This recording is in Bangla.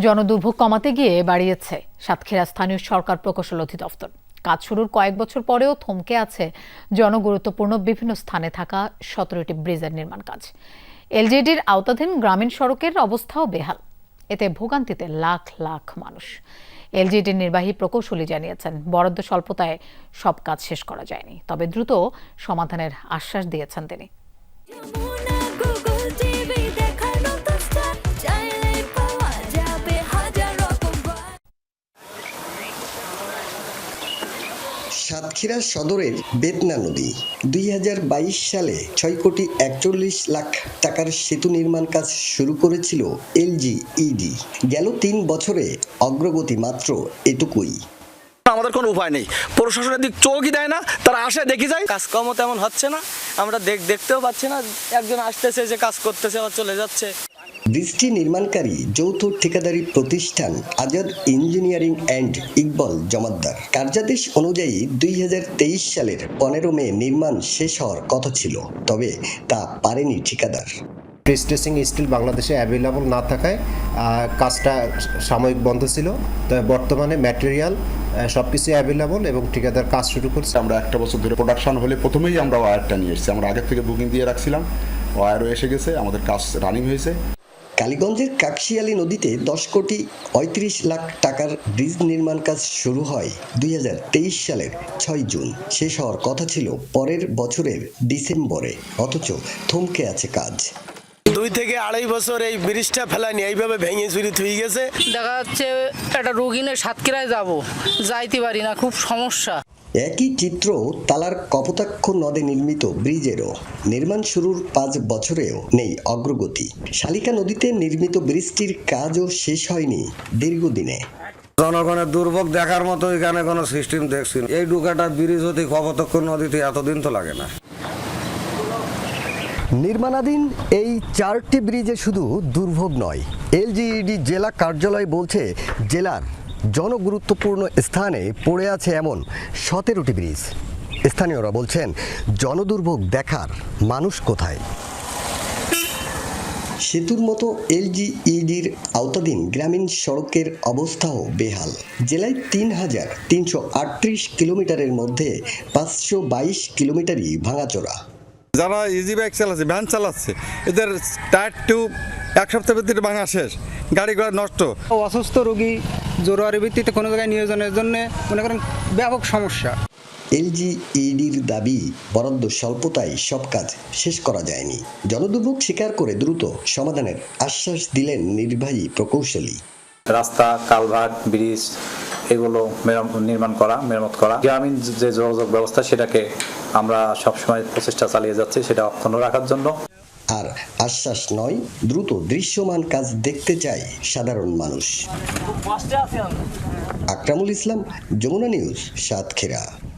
জনদুর্ভোগ কমাতে গিয়ে বাড়িয়েছে সাতক্ষীরা স্থানীয় সরকার প্রকৌশল অধিদপ্তর। কাজ শুরুর কয়েক বছর পরেও থমকে আছে জনগুরুত্বপূর্ণ বিভিন্ন স্থানে থাকা সতেরোটি ব্রিজের নির্মাণ কাজ। এলজিডির আওতাধীন গ্রামীণ সড়কের অবস্থাও বেহাল। এতে ভোগান্তিতে লাখ লাখ মানুষ। এলজিডির নির্বাহী প্রকৌশলী জানিয়েছেন, বরাদ্দ স্বল্পতায় সব কাজ শেষ করা যায়নি, তবে দ্রুত সমাধানের আশ্বাস দিয়েছেন তিনি। সাতক্ষীরা সদরের বেতনা নদী। দুই হাজার বাইশ সালে ছয় কোটি একচল্লিশ লাখ টাকার সেতু নির্মাণ কাজ শুরু করেছিল এলজি ইডি। গেল তিন বছরে অগ্রগতি মাত্র এটুকুই। আমাদের কোনো উপায় নেই। প্রশাসনের দিক চোখই দেয় না তারা আসে দেখি যায়। কাজকর্ম তেমন হচ্ছে না। আমরা দেখ দেখতেও পাচ্ছি না একজন আসতেছে যে কাজ করতেছে আবার চলে যাচ্ছে। ব্রিজটি নির্মাণকারী যৌথ ঠিকাদারি প্রতিষ্ঠান আজাদ ইঞ্জিনিয়ারিং অ্যান্ড ইকবল জমাদ্দার। কার্যাদেশ অনুযায়ী দুই হাজার তেইশ সালের পনেরো মে নির্মাণ শেষ হওয়ার কথা ছিল তবে তা পারেনি ঠিকাদার। প্রিস্টেসিং স্টিল বাংলাদেশে অ্যাভেলেবল না থাকায় কাজটা সাময়িক বন্ধ ছিল। তবে বর্তমানে ম্যাটেরিয়াল সব কিছু অ্যাভেলেবল এবং ঠিকাদার কাজ শুরু করছে। আমরা একটা বছর ধরে প্রোডাকশন হলে প্রথমেই আমরা ওয়্যারটা নিয়ে এসেছি। আমরা আগের থেকে বুকিং দিয়ে রাখছিলাম। ওয়্যারও এসে গেছে আমাদের কাজ রানিং হয়েছে। কালীগঞ্জের কাকশিয়ালী নদীতে দশ কোটি পঁয়ত্রিশ লাখ টাকার ব্রিজ নির্মাণ কাজ শুরু হয় দুই হাজার তেইশ সালের ছয় জুন। শেষ হওয়ার কথা ছিল পরের বছরের ডিসেম্বরে। অথচ থমকে আছে কাজ। দুই থেকে আড়াই বছর এই ব্রিজটা ফেলানি এইভাবে ভেঙে চুরি থুই গেছে। দেখা যাচ্ছে একটা রুগিনে সাতক্ষীরায় যাব যাইতে পারি না খুব সমস্যা। একই চিত্র তালার কপোতাক্ষ নদে নির্মিত ব্রিজেরও। নির্মাণ শুরুর পাঁচ বছরেও নেই অগ্রগতি। শালিকা নদীতে নির্মিত ব্রিজটির কাজও শেষ হয়নি দীর্ঘদিনে। জনগণের দুর্ভোগ দেখার মতো এখানে কোনো সিস্টেম দেখছি এই ডুকাটা ব্রিজ হতে কপতক্ষ নদীতে এতদিন তো লাগে না। নির্মাণাধীন এই চারটি ব্রিজে শুধু দুর্ভোগ নয়। এলজিইডি জেলা কার্যালয় বলছে, জেলার জনগুরুত্বপূর্ণ স্থানে পড়ে আছে এমন সতেরোটি ব্রিজ। স্থানীয়রা বলছেন, জনদুর্ভোগ দেখার মানুষ কোথায়? সেতুর মতো এলজিইডির আওতাধীন গ্রামীণ সড়কের অবস্থাও বেহাল। জেলায় তিন হাজার তিনশো আটত্রিশ কিলোমিটারের মধ্যে পাঁচশো বাইশ কিলোমিটারই ভাঙাচোরা। যারা ইজি বাইক চালাচ্ছে ভ্যান চালাচ্ছে এদের টায়ার টিউব এক সপ্তাহ ভিত্তিতে ভাঙা শেষ গাড়ি ঘোড়া নষ্ট অসুস্থ রোগী জরুরি ভিত্তিতে কোনো জায়গায় নিয়োজনের জন্য মনে করেন ব্যাপক সমস্যা। এলজিইডির দাবি বরাদ্দ স্বল্পতায় সব কাজ শেষ করা যায়নি। জনদুর্ভোগ স্বীকার করে দ্রুত সমাধানের আশ্বাস দিলেন নির্বাহী প্রকৌশলী। রাস্তা কালভার্ট ব্রিজ এগুলো মেরাম- নির্মাণ করা মেরামত করা। গ্রামীণ যে যোগাযোগ ব্যবস্থা সেটাকে আমরা সবসময় প্রচেষ্টা চালিয়ে যাচ্ছি সেটা অক্ষুণ্ণ রাখার জন্য। আর আশ্বাস নয় দ্রুত দৃশ্যমান কাজ দেখতে চায় সাধারণ মানুষ। আকরামুল ইসলাম যমুনা নিউজ সাতক্ষীরা।